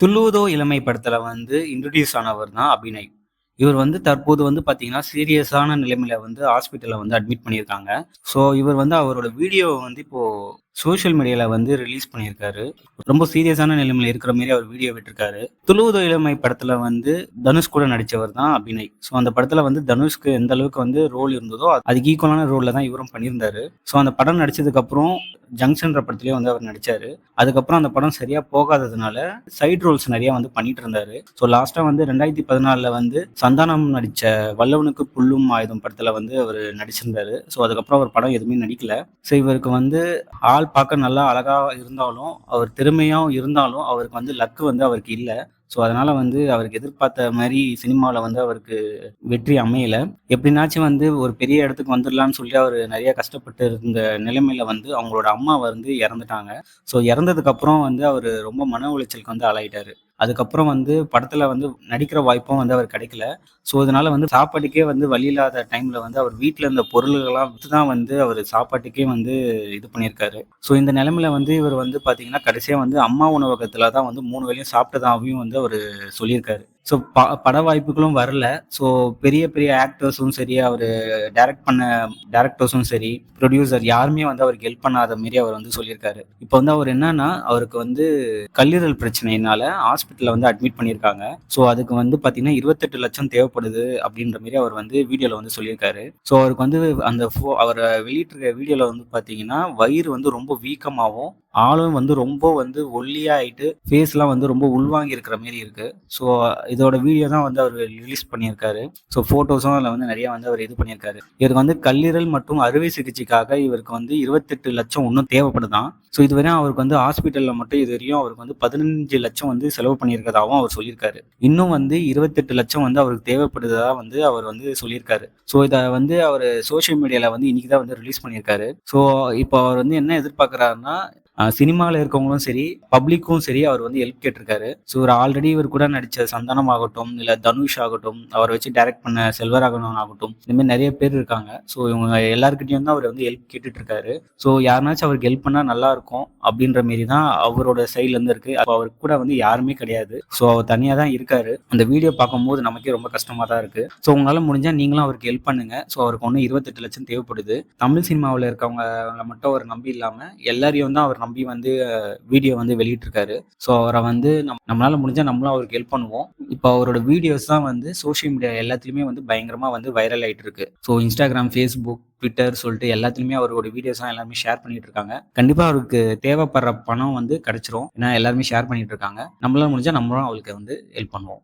துள்ளுவதோ இளமை படத்துல வந்து இன்ட்ரடியூஸ் ஆனவர் தான் அபிநய். இவர் வந்து தற்போது வந்து பார்த்தீங்கன்னா, சீரியஸான நிலைமையில வந்து ஹாஸ்பிட்டலில் வந்து அட்மிட் பண்ணியிருக்காங்க. ஸோ இவர் வந்து அவரோட வீடியோவை வந்து இப்போ சோஷியல் மீடியால வந்து ரிலீஸ் பண்ணியிருக்காரு. ரொம்ப சீரியஸான நிலைமையில இருக்கிற மாரி அவர் வீடியோ விட்டிருக்காரு. துளுவுதோ இளமை படத்துல வந்து தனுஷ் கூட நடிச்சவர் தான் அபிநய். ஸோ அந்த படத்துல வந்து தனுஷ்க்கு எந்த அளவுக்கு வந்து ரோல் இருந்ததோ, அதுக்கு ஈக்குவலான ரோல்ல தான் இவரும் பண்ணியிருந்தாரு. ஸோ அந்த படம் நடிச்சதுக்கு அப்புறம் ஜங்ஷன்ற படத்திலயும் வந்து அவர் நடிச்சாரு. அதுக்கப்புறம் அந்த படம் சரியா போகாததுனால, சைட் ரோல்ஸ் நிறையா வந்து பண்ணிட்டு இருந்தாரு. ஸோ லாஸ்ட்டாக வந்து 2014ல வந்து சந்தானம் நடிச்ச வல்லவனுக்கு புல்லும் ஆயுதம் படத்துல வந்து அவர் நடிச்சிருந்தாரு. ஸோ அதுக்கப்புறம் அவர் படம் எதுவுமே நடிக்கல. ஸோ இவருக்கு வந்து ஆள் பார்க்க நல்லா அழகாக இருந்தாலும், அவர் திறமையாகவும் இருந்தாலும், அவருக்கு வந்து லக்கு வந்து அவருக்கு இல்லை. ஸோ அதனால் வந்து அவருக்கு எதிர்பார்த்த மாதிரி சினிமாவில் வந்து அவருக்கு வெற்றி அமையலை எப்படினாச்சும் வந்து ஒரு பெரிய இடத்துக்கு வந்துடலான்னு சொல்லி அவர் நிறையா கஷ்டப்பட்டு இருந்த நிலைமையில் வந்து அவங்களோட அம்மா வந்து இறந்துட்டாங்க. ஸோ இறந்ததுக்கப்புறம் வந்து அவர் ரொம்ப மன உளைச்சலுக்கு வந்து ஆளாயிட்டாரு. அதுக்கப்புறம் வந்து படத்தில் வந்து நடிக்கிற வாய்ப்பும் வந்து அவர் கிடைக்கல. ஸோ இதனால வந்து சாப்பாட்டுக்கே வந்து வழி இல்லாத டைமில் வந்து அவர் வீட்டில் இருந்த பொருள்கள்லாம் விற்று தான் வந்து அவர் சாப்பாட்டுக்கே வந்து இது பண்ணியிருக்காரு. ஸோ இந்த நிலமையில வந்து இவர் வந்து பார்த்தீங்கன்னா, கடைசியாக வந்து அம்மா உணவகத்தில் தான் வந்து மூணு வேலையும் சாப்பிட்டதாகவும் வந்து ஒரு சொல்லியிருக்காரு. ஸோ ப பட வாய்ப்புகளும் வரல. ஸோ பெரிய பெரிய ஆக்டர்ஸும் சரி, அவர் டைரக்ட் பண்ண டேரக்டர்ஸும் சரி, ப்ரொடியூசர் யாருமே வந்து அவருக்கு ஹெல்ப் பண்ணாத மாரி அவர் வந்து சொல்லியிருக்காரு. இப்போ வந்து அவர் என்னன்னா, அவருக்கு வந்து கல்லீரல் பிரச்சனையினால ஹாஸ்பிட்டலில் வந்து அட்மிட் பண்ணியிருக்காங்க. ஸோ அதுக்கு வந்து பார்த்தீங்கன்னா, 28,00,000 தேவைப்படுது அப்படின்ற மாரி அவர் வந்து வீடியோவில் வந்து சொல்லியிருக்காரு. ஸோ அவருக்கு வந்து அந்த ஃபோ அவர் வெளியிட்டிருக்க வீடியோவில் வந்து பார்த்தீங்கன்னா, வயிறு வந்து ரொம்ப வீக்கமாகவும் ஆளும் வந்து ரொம்ப வந்து ஒல்லியாயிட்டு ஃபேஸ்லாம் வந்து ரொம்ப உள்வாங்கி இருக்கிற மாரி இருக்கு. ஸோ இதோட வீடியோ தான் வந்து அவர் ரிலீஸ் பண்ணியிருக்காரு. ஸோ ஃபோட்டோஸும் அதில் வந்து நிறையா வந்து அவர் இது பண்ணியிருக்காரு. இவருக்கு வந்து கல்லீரல் மற்றும் அறுவை சிகிச்சைக்காக இவருக்கு வந்து 28,00,000 இன்னும் தேவைப்படுதான் ஸோ இதுவரையும் அவருக்கு வந்து ஹாஸ்பிட்டலில் மட்டும் இதுவரையும் அவருக்கு வந்து 15,00,000 வந்து செலவு பண்ணியிருக்கிறதாகவும் அவர் சொல்லியிருக்காரு. இன்னும் வந்து 28,00,000 வந்து அவருக்கு தேவைப்படுதா வந்து அவர் வந்து சொல்லியிருக்காரு. ஸோ இதை வந்து அவர் சோஷியல் மீடியாவில் வந்து இன்னைக்கு தான் வந்து ரிலீஸ் பண்ணியிருக்காரு. ஸோ இப்போ அவர் வந்து என்ன எதிர்பார்க்குறாருன்னா சினிமாவில் இருக்கவங்களும் சரி, பப்ளிக்கும் சரி அவர் வந்து ஹெல்ப் கேட்டிருக்காரு. ஸோ இவர் ஆல்ரெடி இவர் கூட நடித்த சந்தானம் ஆகட்டும், இல்ல தனுஷ் ஆகட்டும், அவரை வச்சு டைரக்ட் பண்ண செல்வராகவன் ஆகட்டும், இந்த மாரி நிறைய பேர் இருக்காங்க. ஸோ இவங்க எல்லாருக்கிட்டையும் தான் அவர் வந்து ஹெல்ப் கேட்டுட்டு இருக்காரு. ஸோ யாருனாச்சும் அவருக்கு ஹெல்ப் பண்ணா நல்லா இருக்கும் அப்படின்ற மாரி தான் அவரோட சைட்லேருந்து இருக்கு. அப்போ அவருக்கு கூட வந்து யாருமே கிடையாது. ஸோ அவர் தனியாக தான் இருக்காரு. அந்த வீடியோ பார்க்கும்போது நமக்கே ரொம்ப கஷ்டமா தான் இருக்கு. ஸோ உங்களால முடிஞ்சா நீங்களும் அவருக்கு ஹெல்ப் பண்ணுங்க. ஸோ அவருக்கு ஒன்று இருபத்தெட்டு லட்சம் தேவைப்படுது. தமிழ் சினிமாவில் இருக்கவங்களை மட்டும் அவர் நம்பி இல்லாம, எல்லாரையும் தான் அவர் நம்பி வந்து வீடியோ வந்து வெளியிட்டிருக்காரு. ஸோ அவரை வந்து நம் நம்மளால் முடிஞ்சால் நம்மளும் அவருக்கு ஹெல்ப் பண்ணுவோம். இப்போ அவரோட வீடியோஸ் தான் வந்து சோஷியல் மீடியா எல்லாத்துலேயுமே வந்து பயங்கரமாக வந்து வைரல் ஆகிட்டு இருக்கு. ஸோ இன்ஸ்டாகிராம் ஃபேஸ்புக் ட்விட்டர் சொல்லிட்டு எல்லாத்துலேயுமே அவரோட வீடியோஸ்லாம் எல்லாருமே ஷேர் பண்ணிட்டு இருக்காங்க. கண்டிப்பாக அவருக்கு தேவைப்படுற பணம் வந்து கிடைச்சிரும். ஏன்னா எல்லாருமே ஷேர் பண்ணிட்டு இருக்காங்க. நம்மளால முடிஞ்சால் நம்மளும் அவருக்கு வந்து ஹெல்ப் பண்ணுவோம்.